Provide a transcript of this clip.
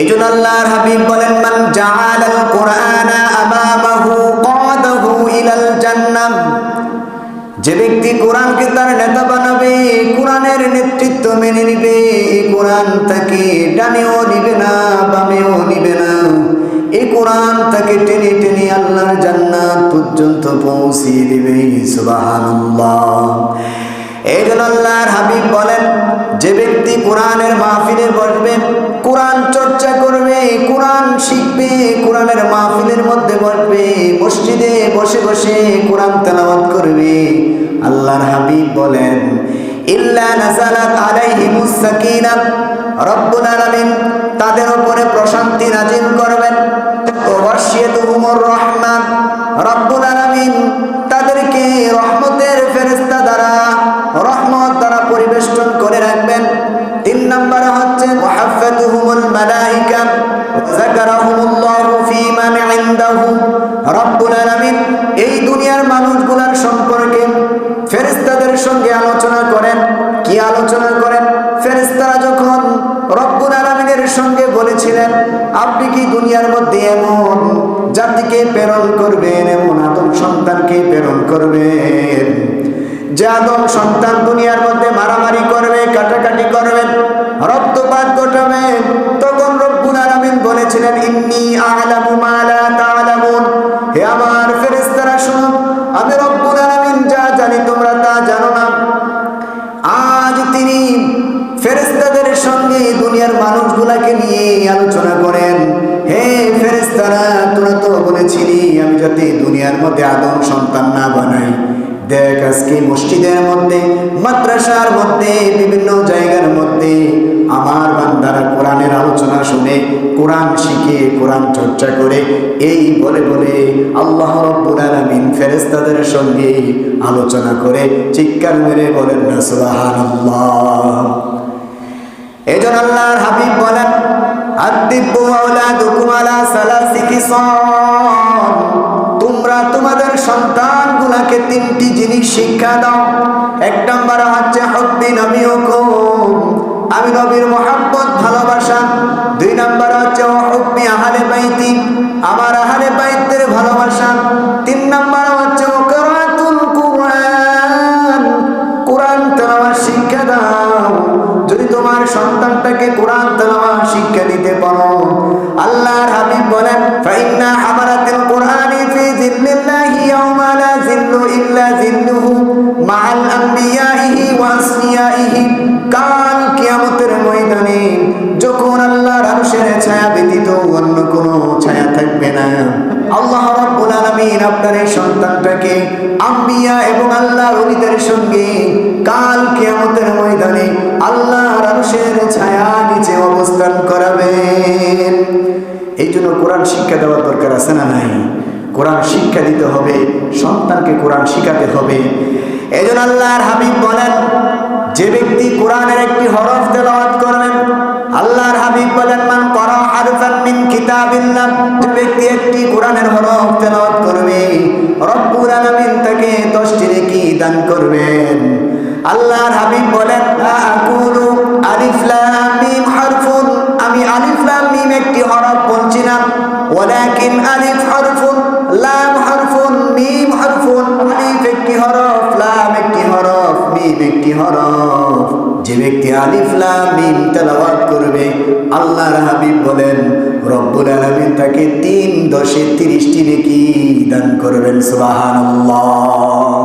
এই জন্য আল্লাহর হাবিব বলেন, মান কোরআনা আমামাহু কাদাহু ইলাল জান্নাহ যে ব্যক্তি কোরআনকে তার নেতা বানাবে, কোরআনের নেতৃত্ব মেনে নিবে, এই কোরআন তাকে ডানেও নিবে না, বামেও নিবে না। এই কোরআন তাকে টেনে টেনে আল্লাহর জান্নাত পর্যন্ত পৌঁছিয়ে দিবে, সুবহানাল্লাহ। এই জন্য আল্লাহর হাবিব বলেন যে ব্যক্তি কোরআনের মাহফিলে বসবে, কোরআন চর্চা করবে, কোরআন শিখবে, কোরআনের মাহফিলের মধ্যে বসবে, মসজিদে বসে বসে কোরআন তেলাওয়াত করবে। আল্লাহর হাবিব বলেন তাদের উপরে প্রশান্তি নাজিল করবেন। রহমান। রব্বুল তাদেরকে রহমতের ফেরেশতা দ্বারা, রহমত দ্বারা রাখবেন। তিন নম্বরে হচ্ছে মালাইকা যাকারাহুমুল্লাহু ইনদাহু। রব্বুল আলামিন এই দুনিয়ার মানুষগুলোর সম্পর্কে ফেরেশতাদের সঙ্গে আলোচনা করেন। কি আলোচনা করেন? ফেরেশতারা যখন রব্বুল আলামিনের সঙ্গে বলেছিলেন, আপনি কি দুনিয়ার মধ্যে এমন জাতিকে প্রেরণ করবেন, এমন আদম সন্তানকে প্রেরণ করবেন? যে আদম সন্তান দুনিয়ার মধ্যে তিনি ফেরেশতাদের সঙ্গে দুনিয়ার মানুষগুলাকে নিয়ে আলোচনা করেন। হে ফেরেশতারা, তোরা তো বলেছিলি, আমি যাতে দুনিয়ার মধ্যে আদম সন্তান না বানাই। দেখ আজকে মসজিদের মধ্যে, মাদ্রাসার মধ্যে, বিভিন্ন জায়গার মধ্যে আমার বান্দারা কোরআনের আলোচনা শুনে, কোরআন শিখে, কোরআন চর্চা করে, এই বলে বলে আল্লাহ রব্বুল আলামিন ফেরেশতাদের সঙ্গে আলোচনা করে চিৎকার মেরে বলেন, না, সুবহানাল্লাহ। এজন আল্লাহর হাবিব বলেন তোমরা তোমাদের সন্তানগুলোকে তিনটি জিনিস শিক্ষা দাও। এক নম্বর হচ্ছে নবী হুকুম আমি নবীর মোহাম্মত ভালোবাসা। দুই নম্বর হচ্ছে সন্তানটাকে কোরআন তেলাওয়াত শিক্ষা দিতে পারো। আল্লাহর হাবিব বলেন, ফাইন্না হামালাতিল কুরআনি ফি জিল্লিল্লাহি ইয়াওমা লা জিল্লু ইল্লা জিল্লুহু মাআল আম্বিয়াইহি ওয়া আসফিয়াইহি কাল কিয়ামতের ময়দানে। যখন আল্লাহর আরশের ছায়া ব্যতীত অন্য কোনো ছায়া থাকবে না। আপনার এই সন্তানটাকে আম্বিয়া এবং আল্লাহর ওলিদের সঙ্গে কাল কিয়ামতের ময়দানে আল্লাহর আরশের ছায়া নিচে অবস্থান করাবেন। এই জন্য কোরআন শিক্ষা দেওয়ার দরকার আছে না নাই? কোরআন শিক্ষা দিতে হবে, সন্তানকে কোরআন শিখাতে হবে। এজন আল্লাহর হাবিব বলেন, যে ব্যক্তি কোরআনের একটি হরফ তেলাওয়াত করবেন আল্লাহর হাবিব বলেন, মান করা হারফান মিন কিতাবিল্লাহ যে ব্যক্তি একটি কোরআনের হরফ তেলাওয়াত করবে, রব্বুল আলামিন তাকে 10টি নেকি দান করবেন। আল্লাহর হাবিব বলেন, লা আকুলু আলিফ লাম মিম হারফুন আমি আলিফ লাম মিম একটি হরফ বলছি না, ওয়ালাকিন আলিফ হারফুন, লাম হারফুন, মিম হারফুন আলিফ একটি হরফ, লাম একটি হরফ, মিম একটি হরফ। যে ব্যক্তি আলিফলামিম লাম তেলাওয়াত করবে, আল্লাহর হাবিব বলেন, রব্বুল আলমিন তাকে তিন দশে তিরিশটি নেকি দান করবেন, সুবহানাল্লাহ।